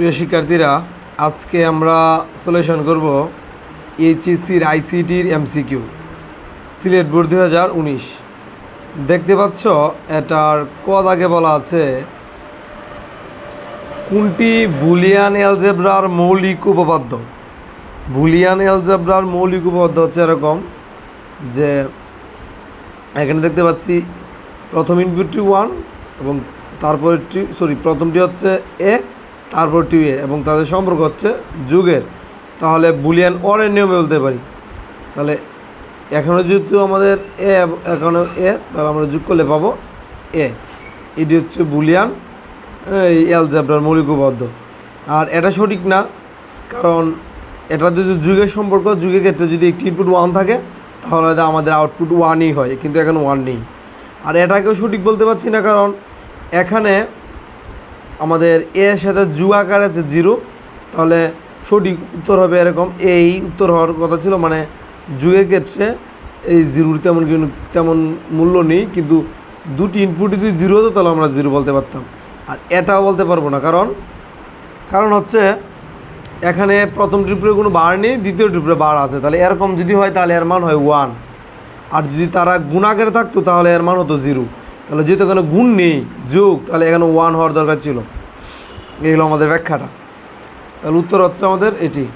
প্রিয় শিক্ষার্থীরা, আজকে আমরা সলিউশন করব এইচএসসির আইসিটির এমসিকিউ, সিলেট বোর্ড দুই হাজার উনিশ। দেখতে পাচ্ছ, এটার কদ আগে বলা আছে, কোনটি বুলিয়ান অ্যালজেব্রার মৌলিক উপপাদ্য? বুলিয়ান অ্যালজেব্রার মৌলিক উপপাদ্য হচ্ছে এরকম যে, এখানে দেখতে পাচ্ছি, প্রথম ইনপুটটি ওয়ান এবং তারপরটি সরি প্রথমটি হচ্ছে এ তারপরটি এ এবং তাদের সম্পর্ক হচ্ছে যুগের। তাহলে বুলিয়ান অরের নিয়মে বলতে পারি। তাহলে এখনও যেহেতু আমাদের এ এখনও এ, তাহলে আমরা যোগ করলে পাবো এ। এটি হচ্ছে বুলিয়ান অ্যালজাবরার মৌলিক উপপাদ্য আর এটা সঠিক না, কারণ এটা যদি যুগের সম্পর্ক, যুগের ক্ষেত্রে যদি একটি ইনপুট ওয়ান থাকে, তাহলে আমাদের আউটপুট ওয়ানই হয়, কিন্তু এখানে ওয়ান নেই। আর এটাকেও সঠিক বলতে পারছি না, কারণ এখানে আমাদের এর সাথে জু আকার আছে জিরো, তাহলে সঠিক উত্তর হবে এরকম এই উত্তর হওয়ার কথা ছিল মানে যুগের ক্ষেত্রে এই জিরোর তেমন তেমন মূল্য নেই, কিন্তু দুটি ইনপুট যদি জিরো হতো, তাহলে আমরা জিরো বলতে পারতাম। আর এটাও বলতে পারব না, কারণ কারণ হচ্ছে এখানে প্রথম ট্রিপে কোনো বার নেই, দ্বিতীয় ট্রিপে বার আছে, তাহলে এরকম যদি হয়, তাহলে এর মান হয় ওয়ান আর যদি তারা গুণাকারে থাকতো, তাহলে এর মান হতো জিরো। তাহলে যেহেতু এখানে গুণ নেই, যোগ, তাহলে এখানে ওয়ান হওয়ার দরকার ছিল। এই হলো আমাদের ব্যাখ্যাটা। তাহলে উত্তর হচ্ছে আমাদের এটি।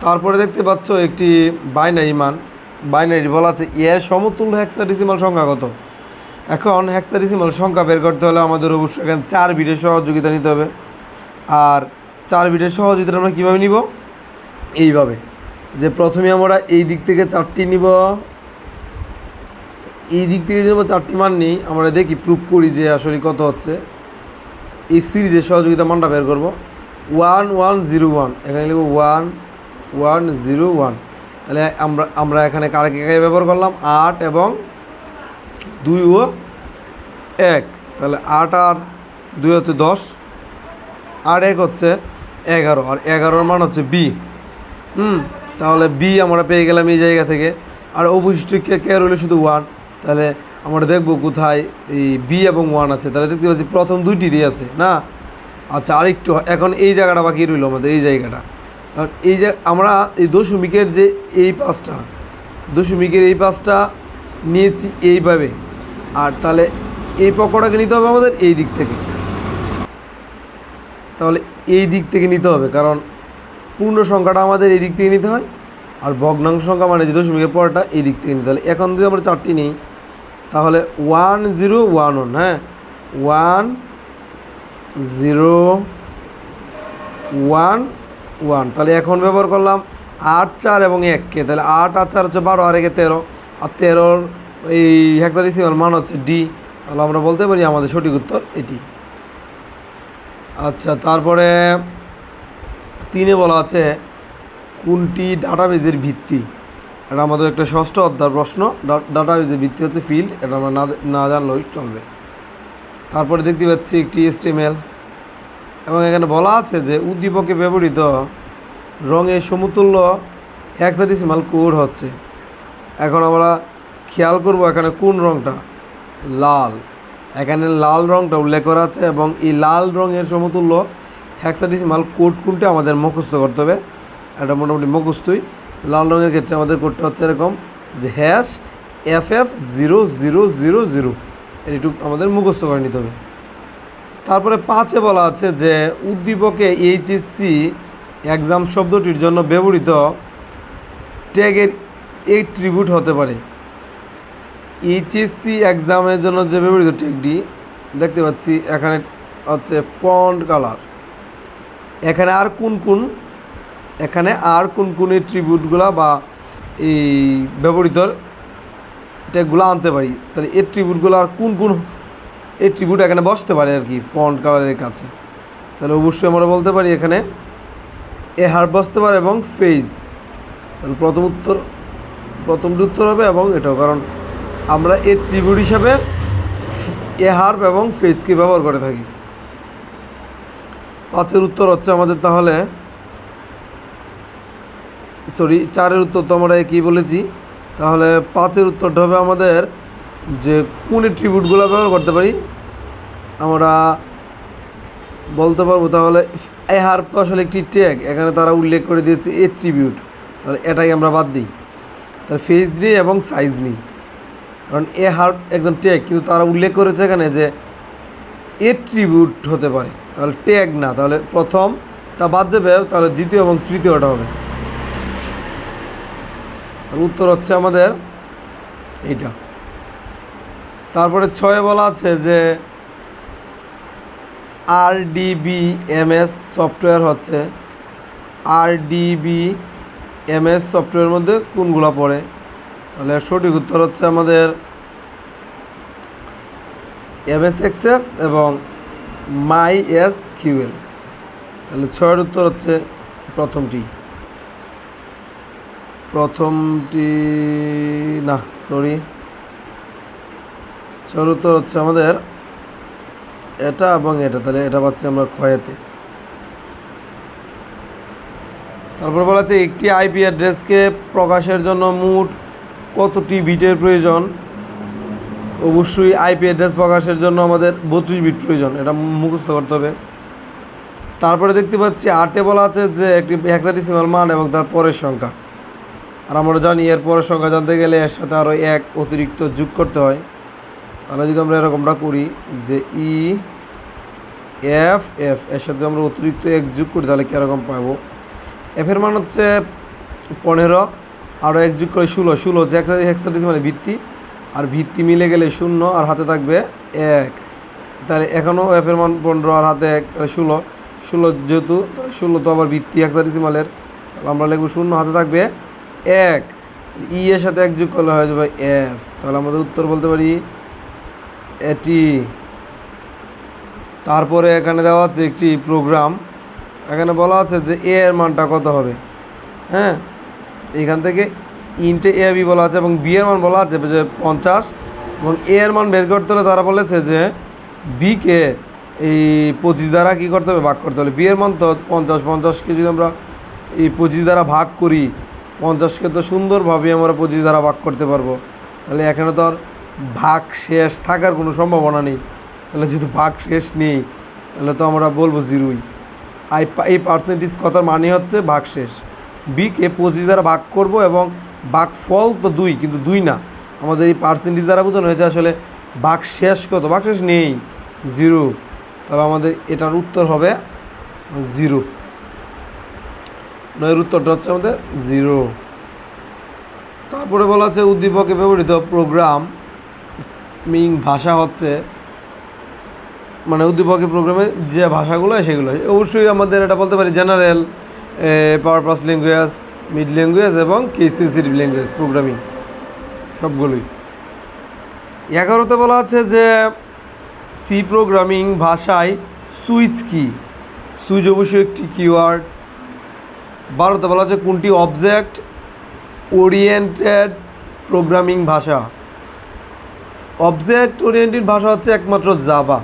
তারপরে দেখতে পাচ্ছ একটি বাইনারি মান। বাইনারি বলা আছে এ সমতুল্য হেক্সাডেসিমাল সংখ্যা কত? এখন হেক্সাডেসিমাল সংখ্যা বের করতে হলে আমাদের অবশ্যই এখানে চার বিটের সহযোগিতা নিতে হবে। আর চার বিটের সহযোগিতা আমরা কীভাবে নিব? এইভাবে। যে প্রথমে আমরা এই দিক থেকে চারটি নিব। এই দিক থেকে যদি চারটি মান নিই, আমরা দেখি প্রুফ করি যে আসলে কত হচ্ছে। এই সিরিজের সহযোগিতা মানটা বের করব। ওয়ান ওয়ান জিরো ওয়ান, এখানে লিখব ওয়ান ওয়ান জিরো ওয়ান। তাহলে আমরা আমরা এখানে কারকে কাকে ব্যবহার করলাম? আট এবং দুই ও এক। তাহলে আট আর দুই হচ্ছে দশ, আর এক হচ্ছে এগারো, আর এগারোর মান হচ্ছে বি। হুম, তাহলে বি আমরা পেয়ে গেলাম এই জায়গা থেকে। আর অবশিষ্ট কে কে রইল? শুধু ওয়ান। তাহলে আমরা দেখব কোথায় এই বি এবং ওয়ান আছে। তাহলে দেখতে পাচ্ছি প্রথম দুইটি দিয়ে আছে, না? আচ্ছা আরেকটু, এখন এই জায়গাটা বাকি রইল আমাদের, এই জায়গাটা। কারণ এই যে আমরা এই দশমিকের যে এই পাঁচটা, দশমিকের এই পাঁচটা নিয়েছি এইভাবে। আর তাহলে এই পকোড়াকে নিতে হবে আমাদের এই দিক থেকে। তাহলে এই দিক থেকে নিতে হবে, কারণ পূর্ণ সংখ্যাটা আমাদের এই দিক থেকে নিতে হয়, আর ভগ্নাংশ সংখ্যা মানে যে দশমিকের পরটা এই দিক থেকে নিতে হবে এখন যদি আমরা চারটি নিই তাহলে ওয়ান জিরো ওয়ান ওয়ান হ্যাঁ? One zero one one. তাহলে এখন ব্যবহার করলাম আট চার এবং এককে। তাহলে আট আর চার হচ্ছে বারো, আর একে তেরো। আর তেরোর এই হেক্সাডেসিমাল মান হচ্ছে ডি তাহলে আমরা বলতে পারি আমাদের সঠিক উত্তর এটি। আচ্ছা তারপরে তিনে বলা আছে কোনটি ডাটাবেজের ভিত্তি? এটা আমাদের একটা ষষ্ঠ অধ্যায় প্রশ্ন। ডাটা ডাটাবেজের ভিত্তি হচ্ছে ফিল্ড এটা আমরা না না জানলেও চলবে তারপরে দেখতে পাচ্ছি একটি এস্টিমেল এবং এখানে বলা আছে যে উদ্দীপকে ব্যবহৃত রঙের সমতুল্য হ্যাক্সাডেসিমাল কোড হচ্ছে। এখন আমরা খেয়াল করব এখানে কোন রঙটা লাল। এখানে লাল রঙটা উল্লেখ করা আছে এবং এই লাল রঙের সমতুল্য হ্যাক্সাডেসিমাল কোড কোনটা আমাদের মুখস্থ করতে হবে। এটা মোটামুটি মুখস্থই। লাল রঙের ক্ষেত্রে আমাদের কোডটা হচ্ছে এরকম যে hash F F zero zero zero zero এইটুকু আমাদের মুখস্থ করে নিতে হবে। তারপরে পাঁচে বলা আছে যে উদ্দীপকে এইচএসসি এক্সাম শব্দটির জন্য ব্যবহৃত ট্যাগের এই ট্রিবিউট হতে পারে। এইচএসসি এক্সামের জন্য যে ব্যবহৃত ট্যাগটি দেখতে পাচ্ছি এখানে হচ্ছে ফন্ট কালার এখানে আর কোন কোন এখানে আর কোন কোন এই ট্রিবিউটগুলো বা এই ব্যবহৃত ট্যাগগুলো আনতে পারি? তাহলে এই ট্রিবিউটগুলো আর কোন কোন এই ট্রিবিউট এখানে বসতে পারে আর কি ফন্ট কালারের কাছে? তাহলে অবশ্যই আমরা বলতে পারি এখানে এ হার বসতে পারে এবং ফেজ তাহলে প্রথম উত্তর প্রথমটি উত্তর হবে এবং এটাও, কারণ আমরা এই ট্রিবিউট হিসাবে এ হার্ব এবং ফেজকে ব্যবহার করে থাকি। পাঁচের উত্তর হচ্ছে আমাদের তাহলে সরি, চারের উত্তর তো আমরা কী বলেছি। তাহলে পাঁচের উত্তরটা হবে আমাদের যে কোন ট্রিবিউটগুলো ব্যবহার করতে পারি। আমরা বলতে পারব তাহলে এ হার্প তো আসলে একটি ট্যাগ, এখানে তারা উল্লেখ করে দিয়েছে এ ট্রিবিউট তাহলে এটাই আমরা বাদ দিই। তাহলে ফেস নিই এবং সাইজ নিই কারণ এ হার্প একদম ট্যাগ, কিন্তু তারা উল্লেখ করেছে এখানে যে এ ট্রিবিউট হতে পারে। তাহলে ট্যাগ না, তাহলে প্রথমটা বাদ যাবে, তাহলে দ্বিতীয় এবং তৃতীয়টা হবে। উত্তর হচ্ছে আমাদের এইটা। তারপরে ছয়ে বলা আছে যে আর ডিবি এমএস সফটওয়্যার হচ্ছে। আর ডিবি এমএস সফটওয়্যারের মধ্যে কোনগুলো পড়ে? তাহলে সঠিক উত্তর হচ্ছে আমাদের এমএস এক্সেস এবং মাই এস কিউএল তাহলে ছয়ের উত্তর হচ্ছে প্রথমটি। প্রথমটি, না সরি উত্তর হচ্ছে আমাদের এটা এবং এটা, তাহলে এটা পাচ্ছি আমরা ক্ষয়েতে। তারপর বলা আছে একটি আইপি অ্যাড্রেসকে প্রকাশের জন্য মোট কতটি বিটের প্রয়োজন? অবশ্যই আইপি অ্যাড্রেস প্রকাশের জন্য আমাদের বত্রিশ বিট প্রয়োজন, এটা মুখস্থ করতে হবে। তারপরে দেখতে পাচ্ছি আটে বলা আছে যে একটি হেক্সাডেসিমাল মান এবং তার পরের সংখ্যা। আর আমরা জানি এর পরের সংখ্যা জানতে গেলে এর সাথে আরও এক অতিরিক্ত যোগ করতে হয়। তাহলে যদি আমরা এরকমটা করি যে ই এফ এফ এর সাথে আমরা অতিরিক্ত এক যোগ করি, তাহলে কীরকম পাবো? এফের মান হচ্ছে পনেরো আরও এক যোগ করে ষোলো। ষোলো হচ্ছে একটা মানে ভিত্তি। আর ভিত্তি মিলে গেলে শূন্য, আর হাতে থাকবে এক। তাহলে এখনও এফের মান পনেরো, আর হাতে এক, তাহলে ষোলো। ষোলো যেহেতু ষোলো তো আবার ভিত্তি হেক্সাডেসিমালের তাহলে আমরা লিখব শূন্য, হাতে থাকবে এক, ই এর সাথে এক যোগ করলে হয়ে যাবে এফ। তাহলে আমাদের উত্তর বলতে পারি এটি। তারপরে এখানে দেওয়া আছে একটি প্রোগ্রাম এখানে বলা আছে যে এ এর মানটা কত হবে? হ্যাঁ? এখান থেকে ইনটে এ বি বলা আছে এবং বি এর মান বলা আছে যে পঞ্চাশ। এবং এ এর মান বের করতে হলে তারা বলেছে যে বিকে এই পঁচিশ দ্বারা কী করতে হবে? ভাগ করতে হলে। বি এর মান তো পঞ্চাশ, পঞ্চাশকে যদি আমরা এই পঁচিশ দ্বারা ভাগ করি পঞ্চাশকে তো সুন্দরভাবে আমরা পঁচিশ দ্বারা ভাগ করতে পারব। তাহলে এখানে তো আর ভাগ শেষ থাকার কোনো সম্ভাবনা নেই। তাহলে যেহেতু ভাগ শেষ নেই, তাহলে তো আমরা বলব জিরোই। আই এই পার্সেন্টেজ কথার মানে হচ্ছে ভাগ শেষ। বিকে পঁচিশ দ্বারা ভাগ করব এবং ভাগ ফল তো দুই, কিন্তু দুই না। আমাদের এই পার্সেন্টেজ দ্বারা বোঝানো হয়েছে আসলে ভাগ শেষ কত? ভাগ শেষ নেই, জিরো। তাহলে আমাদের এটার উত্তর হবে জিরো। নয়ের উত্তরটা হচ্ছে আমাদের জিরো তারপরে বলা আছে উদ্দীপকে ব্যবহৃত প্রোগ্রাম মিং ভাষা হচ্ছে মানে উদ্দীপকের প্রোগ্রামে যে ভাষাগুলো হয় সেগুলো। অবশ্যই আমাদের এটা বলতে পারি general power language mid language এবং কি সেন্সিটিভ ল্যাঙ্গুয়েজ প্রোগ্রামিং সবগুলোই। এগারোতে বলা আছে যে সি প্রোগ্রামিং ভাষায় সুইচ কি? সুইচ অবশ্যই একটি কিওয়ার্ড বারোতে বলা আছে কোনটি অবজেক্ট ওরিয়েন্টেড প্রোগ্রামিং ভাষা? অবজেক্ট ওরিয়েন্টেড ভাষা হচ্ছে একমাত্র জাভা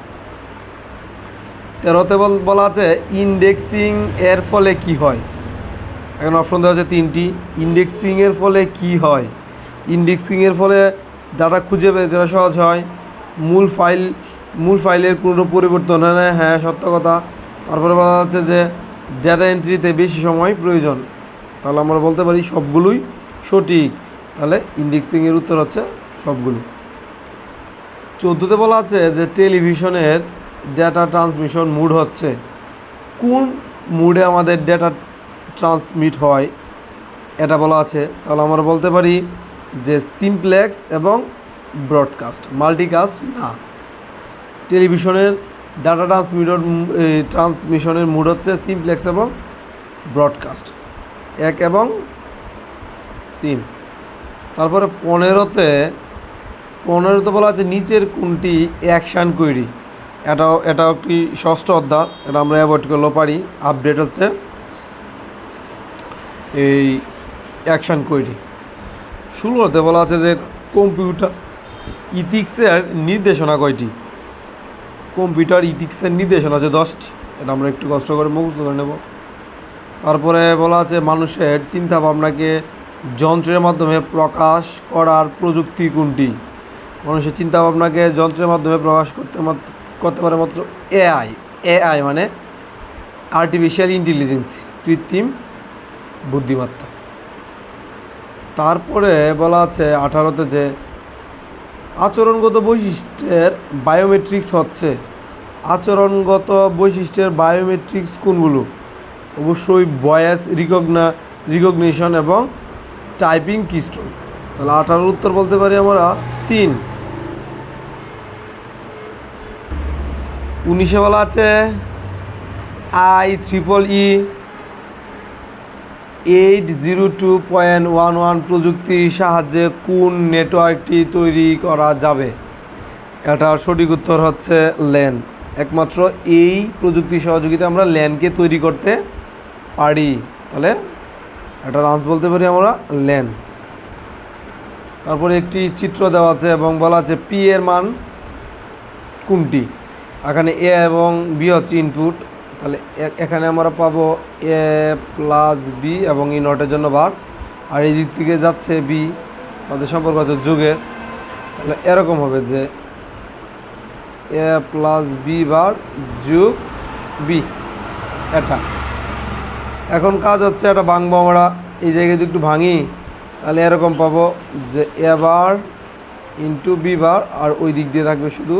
তেরোতে বল- বলা আছে ইন্ডেক্সিং এর ফলে কি হয়? এখন অপশন দেওয়া আছে তিনটি। ইন্ডেক্সিং এর ফলে কি হয়? ইন্ডেক্সিং এর ফলে ডাটা খুঁজে বের করা সহজ হয়। মূল ফাইল মূল ফাইলের কোনো পরিবর্তন হয় না। হ্যাঁ সত্য কথা। তারপরে বলা আছে যে ডেটা এন্ট্রিতে বেশি সময় প্রয়োজন। তাহলে আমরা বলতে পারি সবগুলোই সঠিক। তাহলে ইন্ডেক্সিং এর উত্তর হচ্ছে সবগুলো। চোদ্দোতে বলা আছে যে টেলিভিশনের ডেটা ট্রান্সমিশন মুড হচ্ছে। কোন মুডে আমাদের ডেটা ট্রান্সমিট হয়? এটা বলা আছে। তাহলে আমরা বলতে পারি যে সিমপ্লেক্স এবং ব্রডকাস্ট মাল্টিকাস্ট না। টেলিভিশনের ডাটা ট্রান্সমিটর ট্রান্সমিশনের মুড হচ্ছে সিমপ্লেক্স এবং ব্রডকাস্ট এক এবং তিন। তারপরে পনেরোতে পনেরোতে বলা আছে নিচের কোনটি অ্যাকশান কুইরি এটাও এটাও একটি ষষ্ঠ অধ্যায়, এটা আমরা অ্যাভয়েড করলেও পারি। আপডেট হচ্ছে এই অ্যাকশান কুইরি ষোলোতে বলা আছে যে কম্পিউটার ইথিক্সের নির্দেশনা কয়টি? কম্পিউটার ইথিক্সের নির্দেশনা আছে দশটি, এটা আমরা একটু কষ্ট করে মুখস্থ করে নেব। তারপরে বলা আছে, মানুষের চিন্তা ভাবনাকে যন্ত্রের মাধ্যমে প্রকাশ করার প্রযুক্তি কোনটি? মানুষের চিন্তা ভাবনাকে যন্ত্রের মাধ্যমে প্রকাশ করতে করতে পারে মাত্র এআই এআই মানে আর্টিফিশিয়াল ইন্টেলিজেন্স কৃত্রিম বুদ্ধিমত্তা। তারপরে বলা আছে, আঠারোতে যে আচরণগত বৈশিষ্ট্যের বায়োমেট্রিক্স হচ্ছে আচরণগত বৈশিষ্ট্যের বায়োমেট্রিক্স কোনগুলো? অবশ্যই ভয়েস রিকগনা রিকগনিশন এবং টাইপিং কিস্টোন তাহলে আঠারোর উত্তর বলতে পারি আমরা তিন। উনিশে বলা আছে I triple E eight zero two point one one প্রযুক্তির সাহায্যে কোন নেটওয়ার্কটি তৈরি করা যাবে? এটার সঠিক উত্তর হচ্ছে ল্যান একমাত্র এই প্রযুক্তির সহযোগিতা আমরা ল্যানকে তৈরি করতে পারি। তাহলে একটা আন্স বলতে পারি আমরা ল্যান। তারপরে একটি চিত্র দেওয়া আছে এবং বলা আছে পি এর মান কোনটি? এখানে এ এবং বি হচ্ছে ইনপুট তাহলে এখানে আমরা পাবো এ প্লাস বি এবং ই নটের জন্য বার আর এই দিক থেকে যাচ্ছে বি তাদের সম্পর্ক হচ্ছে যুগের। তাহলে এরকম হবে যে এ প্লাস বি বার যুগ বি, এটা। এখন কাজ হচ্ছে এটা ভাঙবো আমরা, এই জায়গায় যদি একটু ভাঙি, তাহলে এরকম পাবো যে এ বার ইন্টু বি বার, আর ওই দিক দিয়ে থাকবে শুধু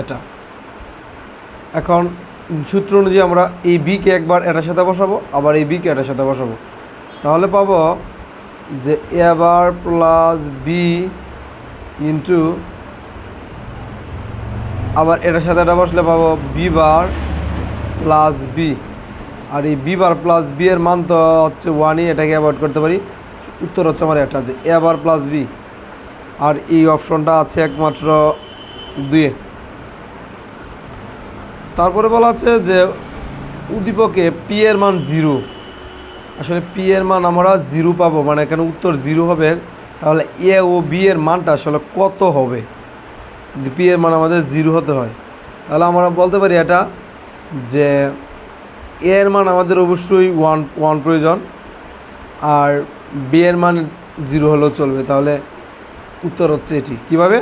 এটা। এখন সূত্র অনুযায়ী আমরা এই বিকে একবার এটার সাথে বসাবো, আবার এই বিকে এটার সাথে বসাবো। তাহলে পাবো যে A bar plus B into আবার এটার সাথে এটা বসলে পাবো বি বার প্লাস বি আর এই বি বার প্লাস বি এর মান তো হচ্ছে ওয়ানই এটাকে অ্যাভয়েড করতে পারি। উত্তর হচ্ছে আমার এটা যে এ বার প্লাস বি আর এই অপশনটা আছে একমাত্র দুয়ে তারপরে বলা আছে যে উদ্দীপকে পি এর মান জিরো আসলে পি এর মান আমরা জিরো পাবো মানে এখানে উত্তর জিরো হবে, তাহলে এ ও বি এর মানটা আসলে কত হবে? পি এর মান আমাদের জিরো হতে হয়, তাহলে আমরা বলতে পারি এটা যে এ এর মান আমাদের অবশ্যই ওয়ান ওয়ান প্রয়োজন, আর বি এর মান জিরো হলেও চলবে। তাহলে উত্তর হচ্ছে এটি। কীভাবে?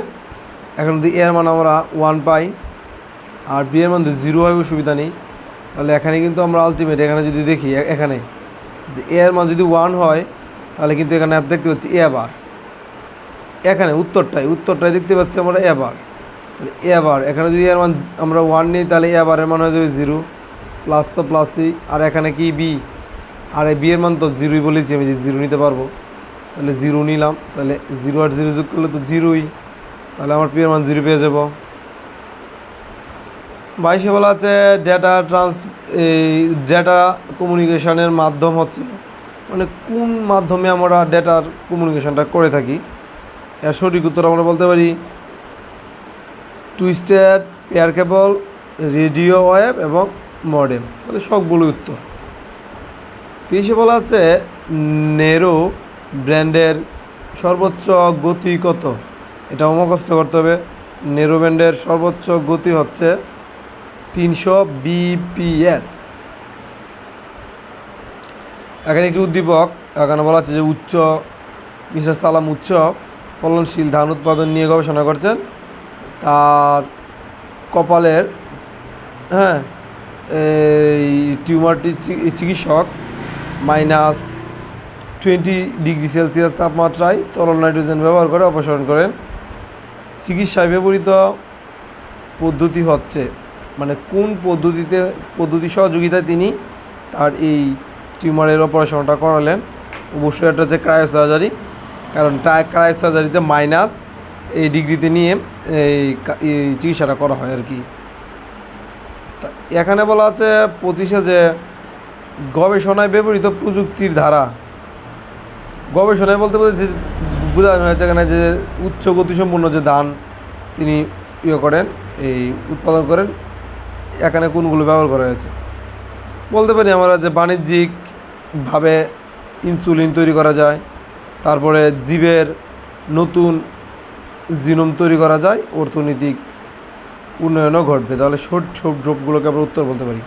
এখন যদি এর মান আমরা ওয়ান পাই, আর বি এর মান যদি জিরো হয়, অসুবিধা নেই। তাহলে এখানে কিন্তু আমরা আলটিমেট এখানে যদি দেখি এখানে, যে এ এর মান যদি ওয়ান হয়, তাহলে কিন্তু এখানে দেখতে পাচ্ছি এ বার এখানে উত্তরটাই উত্তরটাই দেখতে পাচ্ছি আমরা এবার। তাহলে এবার, এখানে যদি আমরা ওয়ান নিই, তাহলে এবারের বারের মান হয়ে যাবে জিরো প্লাস তো প্লাস প্লাসই আর এখানে কি বি আর এই বি এর মান তো জিরোই বলেছি, আমি যে জিরো নিতে পারব। তাহলে জিরো নিলাম, তাহলে জিরো আর জিরো যোগ করলে তো জিরোই তাহলে আমার পি এর মান জিরো পেয়ে যাব। বাইশে বলা আছে ডেটা ট্রান্স এই ডেটা কমিউনিকেশনের মাধ্যম হচ্ছে মানে কোন মাধ্যমে আমরা ডেটার কমিউনিকেশনটা করে থাকি? এর সঠিক উত্তর আমরা বলতে পারি twisted pair cable radio wave এবং মডেম তাহলে সবগুলো উত্তর। তিরিশে বলা আছে নেরো ব্র্যান্ডের সর্বোচ্চ গতি কত? এটা মুখস্থ করতে হবে। নেরো ব্র্যান্ডের সর্বোচ্চ গতি হচ্ছে তিনশো বিপিএস। এখানে একটি উদ্দীপক, এখানে বলা হচ্ছে যে উচ্চ মিসেস সালাম উচ্চ। ফলনশীল ধান উৎপাদন নিয়ে গবেষণা করছেন। তার কপালের হ্যাঁ এই টিউমারটি চিকিৎসক মাইনাস টোয়েন্টি ডিগ্রি সেলসিয়াস তাপমাত্রায় তরল নাইট্রোজেন ব্যবহার করে অপসারণ করেন। চিকিৎসায় ব্যবহৃত পদ্ধতি হচ্ছে মানে কোন পদ্ধতিতে, পদ্ধতি সহযোগিতায় তিনি তার এই টিউমারের অপারেশনটা করালেন, অবশ্যই এটা হচ্ছে ক্রায়োসার্জারি। কারণ ক্রায়োসার্জারিতে মাইনাস এই ডিগ্রিতে নিয়ে এই চিকিৎসাটা করা হয় আর কি। এখানে বলা আছে পঁচিশে যে গবেষণায় ব্যবহৃত প্রযুক্তির ধারা। গবেষণায় বলতে বলতে বোঝানো হয়েছে এখানে যে উচ্চ গতিসম্পন্ন যে ধান তিনি ইয়ে করেন, এই উৎপাদন করেন, এখানে কোনগুলো ব্যবহার করা হয়েছে? বলতে পারি আমরা যে বাণিজ্যিকভাবে ইনসুলিন তৈরি করা যায় তারপরে জীবের নতুন জিনোম তৈরি করা যায়, অর্থনৈতিক উন্নয়নও ঘটবে। তাহলে ছোট সব ড্রপগুলোকে আমরা উত্তর বলতে পারি।